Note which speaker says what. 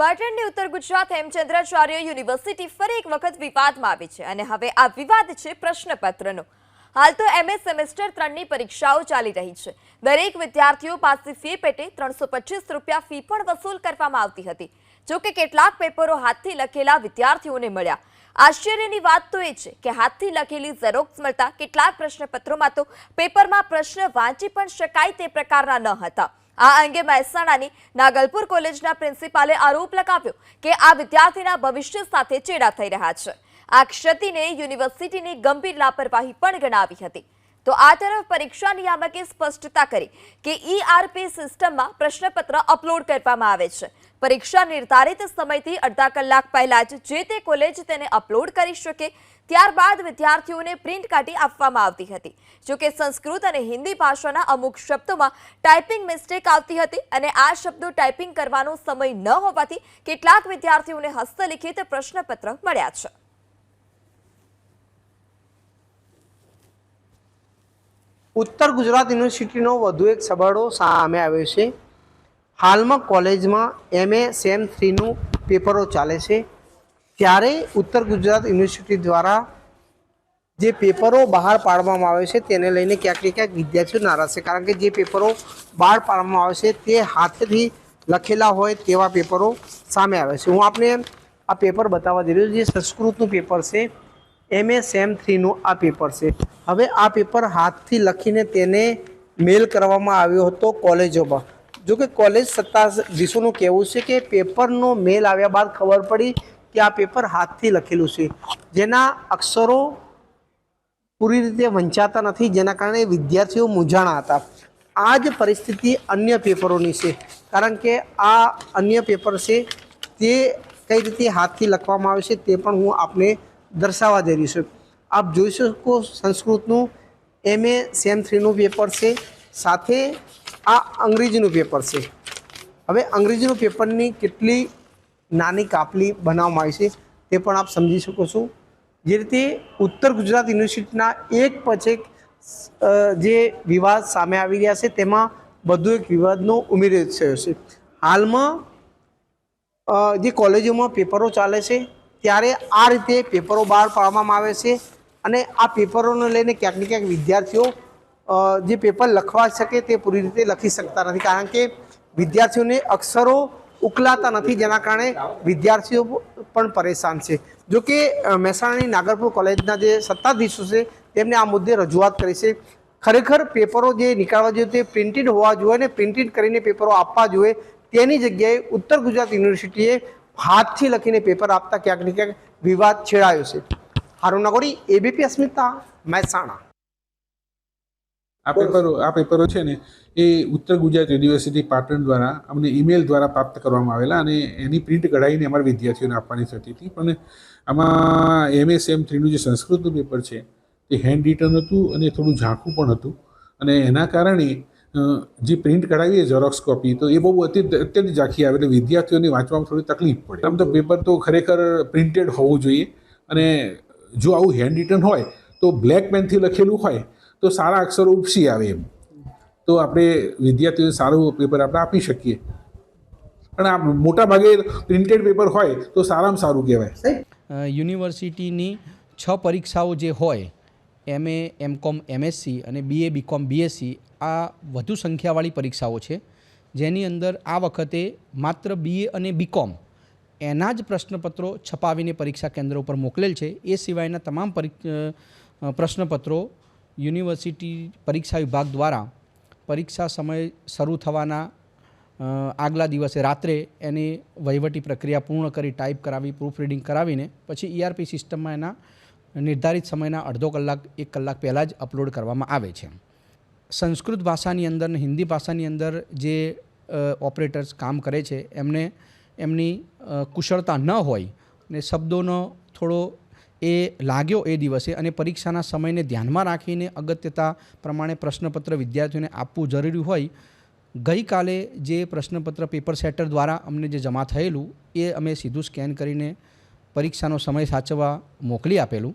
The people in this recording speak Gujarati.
Speaker 1: પાટણની ઉત્તર ગુજરાત હેમચંદ્રાચાર્ય યુનિવર્સિટી ફરી એક વખત વિવાદમાં આવી છે અને હવે આ વિવાદ છે પ્રશ્નપત્રનો. હાલ તો એમએ સેમેસ્ટર ત્રણની પરીક્ષાઓ ચાલી રહી છે. દરેક વિદ્યાર્થીઓ પાસે ફી પેટે ત્રણસો રૂપિયા ફી પણ વસૂલ કરવામાં આવતી હતી. જો કે કેટલાક પેપરો હાથથી લખેલા વિદ્યાર્થીઓને મળ્યા. આશ્ચર્યની વાત તો એ છે કે હાથથી લખેલી ઝેરોક્સ મળતા કેટલાક પ્રશ્નપત્રોમાં તો પેપરમાં પ્રશ્ન વાંચી પણ શકાય તે પ્રકારના ન હતા. આ અંગે મહેસાણાની નાગલપુર કોલેજના પ્રિન્સિપાલે આરોપ લગાવ્યો કે આ વિદ્યાર્થીના ભવિષ્ય સાથે ચેડા થઈ રહ્યા છે. આ ક્ષતિને યુનિવર્સિટીની ગંભીર લાપરવાહી પણ ગણાવી હતી. તો આ તરફ પરીક્ષા નિયામકે સ્પષ્ટતા કરી કે ઈઆરપી સિસ્ટમમાં પ્રશ્નપત્ર અપલોડ કરવામાં આવે છે. પરીક્ષા નિર્ધારિત સમયથી અડધા કલાક પહેલા જ જે તે કોલેજ તેને અપલોડ કરી શકે, ત્યારબાદ વિદ્યાર્થીઓને પ્રિન્ટ કાઢી આપવામાં આવતી હતી. જો કે સંસ્કૃત અને હિન્દી ભાષાના અમુક શબ્દોમાં ટાઈપિંગ મિસ્ટેક આવતી હતી અને આ શબ્દો ટાઈપિંગ કરવાનો સમય ન હોવાથી કેટલાક વિદ્યાર્થીઓને હસ્તલિખિત પ્રશ્નપત્ર મળ્યા છે.
Speaker 2: ઉત્તર ગુજરાત યુનિવર્સિટીનો વધુ એક સબાડો સામે આવ્યો છે. હાલમાં કોલેજમાં એમએ સેમ થ્રીનું પેપરો ચાલે છે. ત્યારે ઉત્તર ગુજરાત યુનિવર્સિટી દ્વારા જે પેપરો બહાર પાડવામાં આવે છે તેને લઈને ક્યાંક ક્યાંક વિદ્યાર્થીઓ નારાજ છે. કારણ કે જે પેપરો બહાર પાડવામાં આવે છે તે હાથેથી લખેલા હોય તેવા પેપરો સામે આવે છે. હું આપને આ પેપર બતાવવા જઈ રહ્યો છું. જે સંસ્કૃતનું પેપર છે એમએ સેમ થ્રીનું આ પેપર છે. હવે આ પેપર હાથથી લખીને તેને મેલ કરવામાં આવ્યો હતો કોલેજોમાં. જો કે કોલેજ સત્તાધીશોનું કહેવું છે કે પેપરનો મેલ આવ્યા બાદ ખબર પડી કે આ પેપર હાથથી લખેલું છે. જેના અક્ષરો પૂરી રીતે વંચાતા નથી, જેના કારણે વિદ્યાર્થીઓ મૂંઝાણા હતા. આ જ પરિસ્થિતિ અન્ય પેપરોની છે. કારણ કે આ અન્ય પેપર છે તે કઈ રીતે હાથથી લખવામાં આવે છે તે પણ હું આપને દર્શાવવા જઈ રહ્યું છું. આપ જોઈ શકો સંસ્કૃતનું એમએ સેમ થ્રીનું પેપર છે. સાથે આ અંગ્રેજીનું પેપર છે. હવે અંગ્રેજીનું પેપરની કેટલી નાની કાપલી બનાવવામાં આવી છે તે પણ આપ સમજી શકો છો. જે રીતે ઉત્તર ગુજરાત યુનિવર્સિટીના એક પછી એક જે વિવાદ સામે આવી રહ્યા છે તેમાં બધું એક વિવાદનો ઉમેરો થયો છે. હાલમાં જે કોલેજોમાં પેપરો ચાલે છે, ત્યારે આ રીતે પેપરો બહાર પાડવામાં આવે છે. અને આ પેપરોને લઈને ક્યાંક ને ક્યાંક વિદ્યાર્થીઓ જે પેપર લખવા શકે તે પૂરી રીતે લખી શકતા નથી. કારણ કે વિદ્યાર્થીઓને અક્ષરો ઉકલાતા નથી, જેના કારણે વિદ્યાર્થીઓ પણ પરેશાન છે. જો કે મહેસાણાની નાગરપુર કોલેજના જે સત્તાધીશો છે, તેમને આ મુદ્દે રજૂઆત કરી છે. ખરેખર પેપરો જે નીકાળવા જોઈએ તે પ્રિન્ટેડ હોવા જોઈએ અને પ્રિન્ટેડ કરીને પેપરો આપવા જોઈએ. તેની જગ્યાએ ઉત્તર ગુજરાત યુનિવર્સિટીએ હાથથી લખીને પેપર આપતા ક્યાંક ને ક્યાંક વિવાદ છેડાયો છે. હારૂન નગોરી એબીપી અસ્મિતા મહેસાણા
Speaker 3: આ પેપરો આ પેપરો છે ને, એ ઉત્તર ગુજરાત યુનિવર્સિટી પાટણ દ્વારા અમને ઈમેલ દ્વારા પ્રાપ્ત કરવામાં આવેલા અને એની પ્રિન્ટ કઢાવીને અમારા વિદ્યાર્થીઓને આપવાની થતી હતી. પણ આમાં એમએસએમ થ્રીનું જે સંસ્કૃતનું પેપર છે, તે હેન્ડ રિટન હતું અને થોડું ઝાંખું પણ હતું. અને એના કારણે જે પ્રિન્ટ કઢાવીએ ઝેરોક્સ કોપી તો એ બહુ અતિ, અત્યંત ઝાંખી આવે એટલે વિદ્યાર્થીઓને વાંચવામાં થોડી તકલીફ પડે. આમ તો પેપર તો ખરેખર પ્રિન્ટેડ હોવું જોઈએ અને જો આવું હેન્ડ રિટન હોય તો બ્લેક પેનથી લખેલું હોય તો સારા અક્ષરો ઉપસી આવે એમ. તો આપણે વિદ્યાર્થીઓને સારું પેપર આપણે આપી શકીએ. પણ આ મોટા ભાગે પ્રિન્ટેડ પેપર હોય તો સારામાં સારું કહેવાય.
Speaker 4: યુનિવર્સિટીની છ પરીક્ષાઓ જે હોય એમએ એમકોમ એમએસસી અને બીએ બીકોમ બીએસસી આ વધુ સંખ્યાવાળી પરીક્ષાઓ છે. જેની અંદર આ વખતે માત્ર બીએ અને બીકોમ એના જ પ્રશ્નપત્રો છપાવીને પરીક્ષા કેન્દ્ર ઉપર મોકલેલ છે. એ સિવાયના તમામ પરી પ્રશ્નપત્રો યુનિવર્સિટી પરીક્ષા વિભાગ દ્વારા પરીક્ષા સમય શરૂ થવાના આગલા દિવસે રાત્રે એની વહીવટી પ્રક્રિયા પૂર્ણ કરી ટાઈપ કરાવી પ્રૂફ રીડિંગ કરાવીને પછી ઈઆરપી સિસ્ટમમાં એના નિર્ધારિત સમયના અડધો કલાક, એક કલાક પહેલાં જ અપલોડ કરવામાં આવે છે. સંસ્કૃત ભાષાની અંદર ને હિન્દી ભાષાની અંદર જે ઓપરેટર્સ કામ કરે છે, એમને એમની કુશળતા ન હોય ને શબ્દોનો થોડો એ લાગ્યો એ દિવસે અને પરીક્ષાના સમયને ધ્યાનમાં રાખીને અગત્યતા પ્રમાણે પ્રશ્નપત્ર વિદ્યાર્થીઓને આપવું જરૂરી હોય, ગઈકાલે જે પ્રશ્નપત્ર પેપર સેટર દ્વારા અમને જે જમા થયેલું, એ અમે સીધું સ્કેન કરીને પરીક્ષાનો સમય સાચવવા મોકલી આપેલું.